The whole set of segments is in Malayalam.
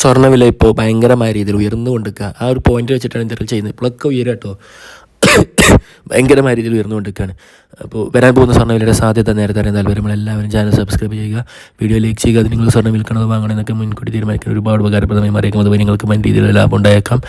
സ്വർണവില ഇപ്പോൾ ഭയങ്കരമായ രീതിയിൽ ഉയർന്നു കൊണ്ടിരിക്കുക ആ ഒരു പോയിന്റ് വെച്ചിട്ടാണ് ഇന്ത്യയിൽ ചെയ്യുന്നത്. ഇപ്പോഴൊക്കെ ഉയരട്ടോ. കേട്ടോ ഭയങ്കരമായ രീതിയിൽ ഉയർന്നുകൊണ്ടിരിക്കുകയാണ്. അപ്പോൾ വരാൻ പോകുന്ന സ്വർണവിലയുടെ സാധ്യത നേരത്തെ അറിയാൻ താല്പര്യം എല്ലാവരും ചാനൽ സബ്സ്ക്രൈബ് ചെയ്യുക. വീഡിയോ ലൈക്ക് ചെയ്യുക. അത് നിങ്ങൾ സ്വർണം വിൽക്കണത് വാങ്ങണം എന്നൊക്കെ മുൻകൂട്ടി തീരുമാനിക്കാൻ ഒരുപാട് ഉപകാരപ്രദമായി മാറിയേക്കും. അതുപോലെ നിങ്ങൾക്ക് വൻ രീതിയിലുള്ള ലാഭം ഉണ്ടായേക്കാം.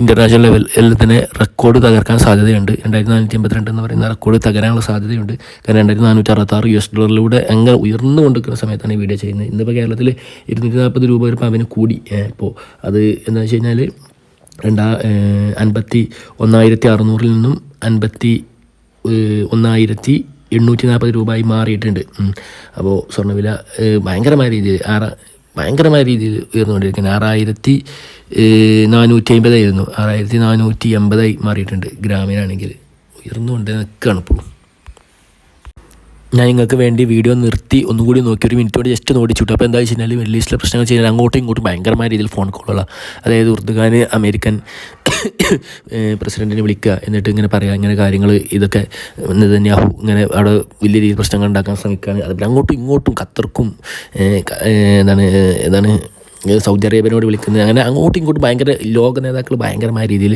ഇന്റർനാഷണൽ ലെവലിൽ തന്നെ റെക്കോർഡ് തകർക്കാൻ സാധ്യതയുണ്ട്. രണ്ടായിരത്തി നാനൂറ്റി എൺപത്തിരണ്ട് എന്ന് പറയുന്ന റെക്കോർഡ് തകരാനുള്ള സാധ്യതയുണ്ട്. കാരണം രണ്ടായിരത്തി നാനൂറ്റി അറുപത്താറ് യു എസ് ഡോളറിലൂടെ അങ്ങനെ ഉയർന്നു കൊണ്ടിരിക്കുന്ന സമയത്താണ് ഈ വീഡിയോ ചെയ്യുന്നത്. ഇന്നിപ്പോൾ കേരളത്തിൽ ഇരുന്നൂറ്റി നാൽപ്പത് രൂപ ഒരു പവന് കൂടി. ഇപ്പോൾ അത് എന്താണെന്ന് വെച്ച് കഴിഞ്ഞാൽ രണ്ടാ അൻപത്തി ഒന്നായിരത്തി അറുന്നൂറിൽ നിന്നും അൻപത്തി ഒന്നായിരത്തി എണ്ണൂറ്റി നാൽപ്പത് രൂപയായി മാറിയിട്ടുണ്ട്. അപ്പോൾ സ്വർണവില ഭയങ്കരമായ രീതിയിൽ ആറ് ഭയങ്കരമായ രീതിയിൽ ഉയർന്നുകൊണ്ടിരിക്കുന്നത് ആറായിരത്തി നാനൂറ്റി അമ്പതായിരുന്നു ആറായിരത്തി നാനൂറ്റി എൺപതായി മാറിയിട്ടുണ്ട്. ഗ്രാമീണാണെങ്കിൽ ഉയർന്നുകൊണ്ട് നിൽക്കുകയാണ് ഇപ്പോൾ ഞാൻ നിങ്ങൾക്ക് വേണ്ടി വീഡിയോ നിർത്തി ഒന്നുകൂടി നോക്കി ഒരു മിനിറ്റ് കൂടി ജസ്റ്റ് നോടി ഓടിച്ചു അപ്പോൾ എന്താ വെച്ച് കഴിഞ്ഞാൽ മിഡിൽ ഈസ്റ്റിലെ പ്രശ്നങ്ങൾ ചെയ്യാൻ അങ്ങോട്ടും ഇങ്ങോട്ടും ഭയങ്കരമായ രീതിയിൽ ഫോൺ കോളുകളാണ് അതായത് ഉറുദുഖാൻ അമേരിക്കൻ പ്രസിഡന്റിനെ വിളിക്കുക എന്നിട്ട് ഇങ്ങനെ പറയുക ഇങ്ങനെ കാര്യങ്ങൾ ഇതൊക്കെ നെതന്യാഹു ഇങ്ങനെ അവിടെ വലിയ രീതിയിൽ പ്രശ്നങ്ങൾ ഉണ്ടാക്കാൻ ശ്രമിക്കുകയാണ്. അതുപോലെ അങ്ങോട്ടും ഇങ്ങോട്ടും ഖത്തർക്കും എന്താണ് എന്താണ് സൗദി അറേബ്യനോട് വിളിക്കുന്നത്. അങ്ങനെ അങ്ങോട്ടും ഇങ്ങോട്ടും ഭയങ്കര ലോക നേതാക്കൾ ഭയങ്കരമായ രീതിയിൽ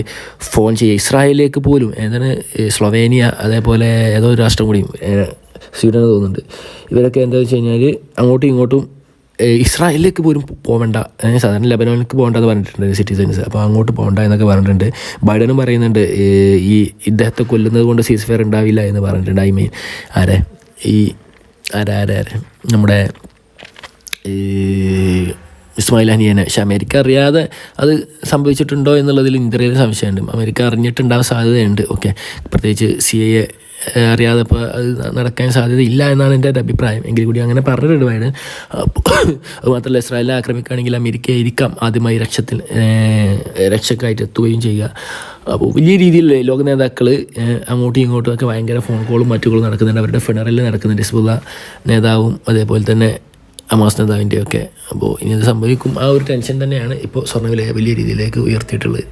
ഫോൺ ചെയ്യുക. ഇസ്രായേലിലേക്ക് പോലും എന്താണ് സ്ലൊവേനിയ അതേപോലെ ഏതോ ഒരു രാഷ്ട്രം കൂടി എന്ന് തോന്നുന്നുണ്ട്. ഇവരൊക്കെ എന്താ വെച്ച് കഴിഞ്ഞാൽ അങ്ങോട്ടും ഇങ്ങോട്ടും ഇസ്രായേലിലേക്ക് പോലും പോകണ്ട സാധാരണ ലബനോനിലേക്ക് പോകണ്ടെന്ന് പറഞ്ഞിട്ടുണ്ട് സിറ്റിസൺസ് അപ്പോൾ അങ്ങോട്ട് പോകണ്ട എന്നൊക്കെ പറഞ്ഞിട്ടുണ്ട്. ബൈഡനും പറയുന്നുണ്ട് ഈ ഇദ്ദേഹത്തെ കൊല്ലുന്നത് കൊണ്ട് സീസ് ഫെയർ ഉണ്ടാവില്ല എന്ന് പറഞ്ഞിട്ടുണ്ട്. ഐ മീൻ ആരെ? ഈ ആരെ ആരെ ആരാ? നമ്മുടെ ഇസ്മായിൽ ഹനിയനെ പക്ഷെ അമേരിക്ക അറിയാതെ അത് സംഭവിച്ചിട്ടുണ്ടോ എന്നുള്ളതിൽ ഇന്ത്യയിൽ സംശയമുണ്ട്. അമേരിക്ക അറിഞ്ഞിട്ടുണ്ടാവാൻ സാധ്യതയുണ്ട്. ഓക്കെ പ്രത്യേകിച്ച് സി എ അറിയാതെ ഇപ്പോൾ നടക്കാൻ സാധ്യതയില്ല എന്നാണ് എന്റെ ഒരു അഭിപ്രായം. എങ്കിൽ കൂടി അങ്ങനെ പറഞ്ഞിട്ടുണ്ട് ബൈഡൻ അതുമാത്രമല്ല അത് മാത്രമല്ല ഇസ്രായേലിനെ ആക്രമിക്കുകയാണെങ്കിൽ അമേരിക്ക ഇരിക്കാം ആദ്യമായി രക്ഷത്തിൽ രക്ഷക്കായിട്ട് എത്തുകയും ചെയ്യുക. അപ്പോൾ വലിയ രീതിയിൽ ലോക നേതാക്കൾ അങ്ങോട്ടും ഇങ്ങോട്ടും ഒക്കെ ഭയങ്കര ഫോൺ കോളും മറ്റുകളും നടക്കുന്നുണ്ട്. അവരുടെ ഫെഡറലിൽ നടക്കുന്നുണ്ട്. ഹിസ്ബുള്ള നേതാവും അതേപോലെ തന്നെ അമാസ് നേതാവിന്റെയൊക്കെ. അപ്പോൾ ഇനി അത് സംഭവിക്കും. ആ ഒരു ടെൻഷൻ തന്നെയാണ് ഇപ്പോൾ സ്വർണവില വലിയ രീതിയിലേക്ക് ഉയർത്തിയിട്ടുള്ളത്.